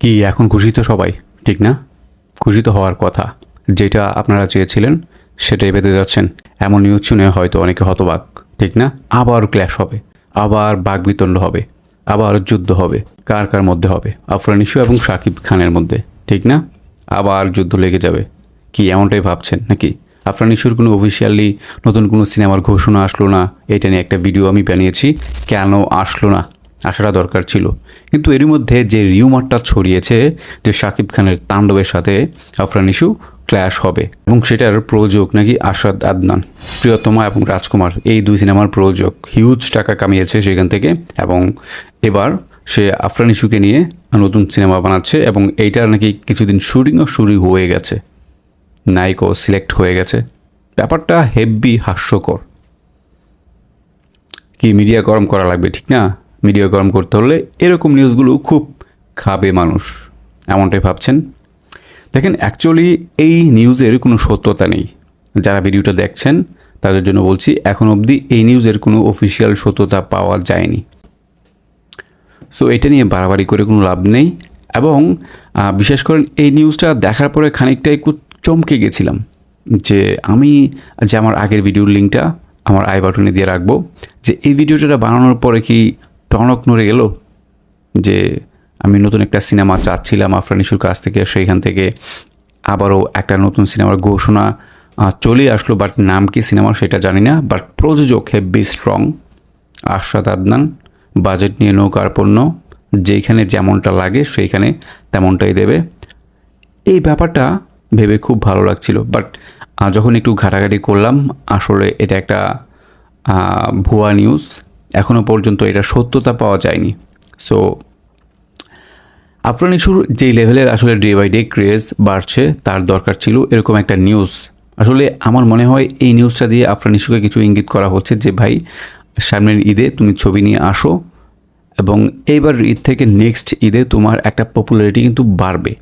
কি এখন খুশি তো সবাই? ঠিক না? খুশি তো হওয়ার কথা। যেটা আপনারা চেয়েছিলেন, সেটাই পেতে যাচ্ছেন। এমন নিউজ শুনে হয়তো অনেকে হতবাক। ঠিক না? আবার ক্ল্যাশ হবে। আবার বাগবিতণ্ড হবে। আবার যুদ্ধ হবে। কার কার মধ্যে হবে? আফরান ইস্যু এবং শাকিব খানের মধ্যে। ঠিক না? আবার যুদ্ধ লেগে যাবে। কি এমনটাই ভাবছেন নাকি? আফরান ইস্যুর কোনো অফিসিয়ালি নতুন কোনো সিনেমার ঘোষণা আসলো না? এটা নিয়ে একটা ভিডিও আমি বানিয়েছি। কেন আসলো না? আসাটা দরকার ছিল। কিন্তু এরই মধ্যে যে রিউমারটা ছড়িয়েছে যে শাকিব খানের তাণ্ডবের সাথে আফরান ইস্যু ক্ল্যাশ হবে এবং সেটার প্রযোজক নাকি আসাদ আদনান, প্রিয়তমা এবং রাজকুমার, এই দুই সিনেমার প্রযোজক হিউজ টাকা কামিয়েছে সেখান থেকে এবং এবার সে আফরান ইস্যুকে নিয়ে নতুন সিনেমা বানাচ্ছে এবং এইটার নাকি কিছুদিন শুটিংও শুরু হয়ে গেছে। নায়িকও সিলেক্ট হয়ে গেছে। ব্যাপারটা হেভি হাস্যকর। কি মিডিয়া গরম করা লাগবে, ঠিক না? মিডিয়া গরম করতে হলে এরকম নিউজগুলো খুব খাবে মানুষ। এমনটাই ভাবছেন। দেখেন অ্যাকচুয়ালি এই নিউজের কোনো সত্যতা নেই। যারা ভিডিওটা দেখছেন, তাদের জন্য বলছি, এখন অবধি এই নিউজের কোনো অফিসিয়াল সত্যতা পাওয়া যায়নি। সো এটা নিয়ে বাড়াবাড়ি করে কোনো লাভ নেই। এবং বিশেষ করে এই নিউজটা দেখার পরে খানিকটা একটু চমকে গেছিলাম। যে আমি যে আমার আগের ভিডিওর লিঙ্কটা আমার আই বাটনে দিয়ে রাখব। যে এই ভিডিওটা বানানোর পরে কি টনক নড়ে গেল যে আমি নতুন একটা সিনেমা চাচ্ছিলাম আফরান ইস্যুর কাছ থেকে, সেইখান থেকে আবারও একটা নতুন সিনেমার ঘোষণা চলে আসলো, বাট নাম কি সিনেমা সেটা জানি না, বাট প্রযোজক heavy strong Ashad Adnan, budget নিয়ে নৌকার পণ্য যেইখানে যেমনটা লাগে সেইখানে তেমনটাই দেবে। এই ব্যাপারটা ভেবে খুব ভালো লাগছিল, বাট যখন একটু ঘাটাঘাটি করলাম, আসলে এটা একটা ভুয়া নিউজ এখনও পর্যন্ত এটা সত্যতা পাওয়া যায়নি। সো আফরান ইস্যুর যেই লেভেলের আসলে ডে বাই ডে ক্রেজ বাড়ছে, তার দরকার ছিল এরকম একটা নিউজ আসলে আমার মনে হয় এই নিউজটা দিয়ে আফরান ইস্যুকে কিছু ইঙ্গিত করা হচ্ছে যে, ভাই, সামনের ঈদে তুমি ছবি নিয়ে আসো এবং এইবার ঈদ থেকে নেক্সট ঈদে তোমার একটা পপুলারিটি কিন্তু বাড়বে।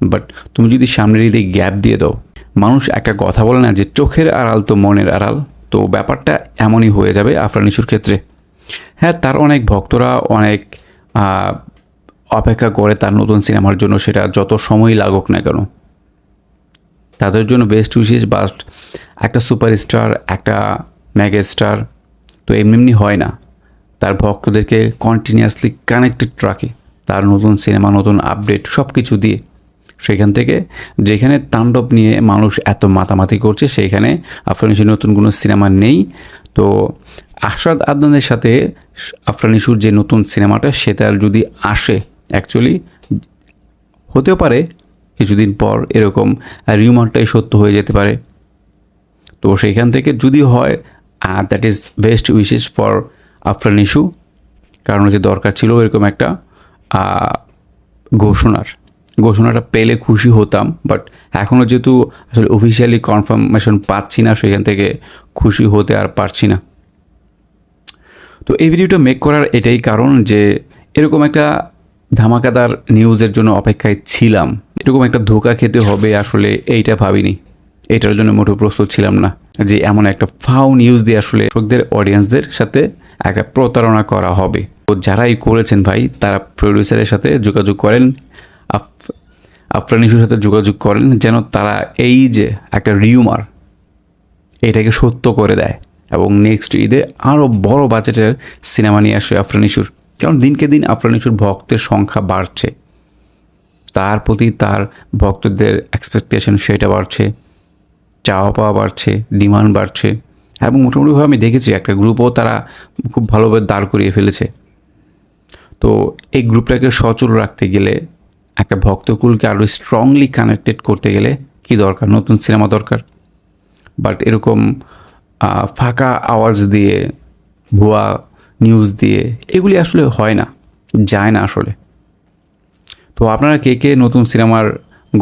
বাট তুমি যদি সামনের ঈদে গ্যাপ দিয়ে দাও, মানুষ একটা কথা বলে না যে, চোখের আড়াল তো মনের আড়াল। তো ব্যাপারটা এমনই হয়ে যাবে আফরান ইস্যুর ক্ষেত্রে। হ্যাঁ তার অনেক ভক্তরা অনেক অপেক্ষা করে তার নতুন সিনেমার জন্য সেটা যত সময়ই লাগুক না কেন। তাদের জন্য বেস্ট উইশেস বাস্ট একটা সুপারস্টার একটা মেগা স্টার তো এমনি এমনি হয় না। তার ভক্তদেরকে কন্টিনিউয়াসলি কানেক্টেড রাখে। তার নতুন সিনেমা, নতুন আপডেট সব কিছু দিয়ে। সেখান থেকে, যেখানে তাণ্ডব নিয়ে মানুষ এত মাতামাতি করছে সেইখানে আফরান নতুন কোনো সিনেমা নেই। তো আশাদ আদনানের সাথে আফরান ইস্যুর যে নতুন সিনেমাটা সেটার যদি আসে অ্যাকচুয়ালি হতেও পারে, কিছুদিন পর এরকম রিউমারটাই সত্য হয়ে যেতে পারে। তো সেইখান থেকে যদি হয় that is best wishes for Afran issue কারণ হচ্ছে দরকার ছিল এরকম একটা ঘোষণার। ঘোষণাটা পেলে খুশি হতাম বাট এখনও যেহেতু আসলে অফিসিয়ালি কনফার্মেশন পাচ্ছি না, সেখান থেকে খুশি হতে আর পারছি না। তো এই ভিডিওটা মেক করার এটাই কারণ যে এরকম একটা ধামাকাদার নিউজের জন্য অপেক্ষায় ছিলাম। এরকম একটা ধোকা খেতে হবে আসলে এইটা ভাবিনি। এটার জন্য মোটেও প্রস্তুত ছিলাম না যে এমন একটা ফাউ নিউজ দিয়ে আসলে দর্শকদের অডিয়েন্সদের সাথে একটা প্রতারণা করা হবে। তো যারাই করেছেন ভাই, তারা প্রডিউসারের সাথে যোগাযোগ করেন আফরান ইস্যুর সাথে যোগাযোগ করেন যেন তারা এই যে একটা রিউমার এটাকে সত্য করে দেয় এবং নেক্সট ঈদে আরও বড় বাজেটের সিনেমা নিয়ে আসে আফরান ইস্যুর কারণ দিনকে দিন আফরান ইস্যুর ভক্তের সংখ্যা বাড়ছে। তার প্রতি তার ভক্তদের এক্সপেকটেশন সেটা বাড়ছে, চাওয়া পাওয়া বাড়ছে ডিমান্ড বাড়ছে এবং মোটামুটিভাবে আমি দেখেছি একটা গ্রুপও তারা খুব ভালোভাবে দাঁড় করিয়ে ফেলেছে। তো এই গ্রুপটাকে সচল রাখতে গেলে একটা ভক্তকুলকে আরও স্ট্রংলি কানেক্টেড করতে গেলে কি দরকার? নতুন সিনেমা দরকার। বাট এরকম ফাঁকা আওয়াজ দিয়ে, ভুয়া নিউজ দিয়ে, এগুলি আসলে হয় না, যায় না আসলে। তো আপনারা কে কে নতুন সিনেমার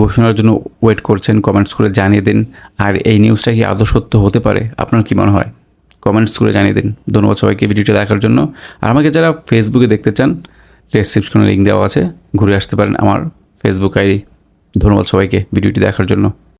ঘোষণার জন্য ওয়েট করছেন কমেন্টস করে জানিয়ে দিন। আর এই নিউজটা কি আদৌ সত্য হতে পারে? আপনার কি মনে হয়? কমেন্টস করে জানিয়ে দিন। ধন্যবাদ সবাইকে ভিডিওটা দেখার জন্য। আর আমাকে যারা ফেসবুকে দেখতে চান ডেসক্রিপশনে লিঙ্ক দেওয়া আছে। ঘুরে আসতে পারেন আমার ফেসবুক আইডি। ধন্যবাদ সবাইকে ভিডিওটি দেখার জন্য।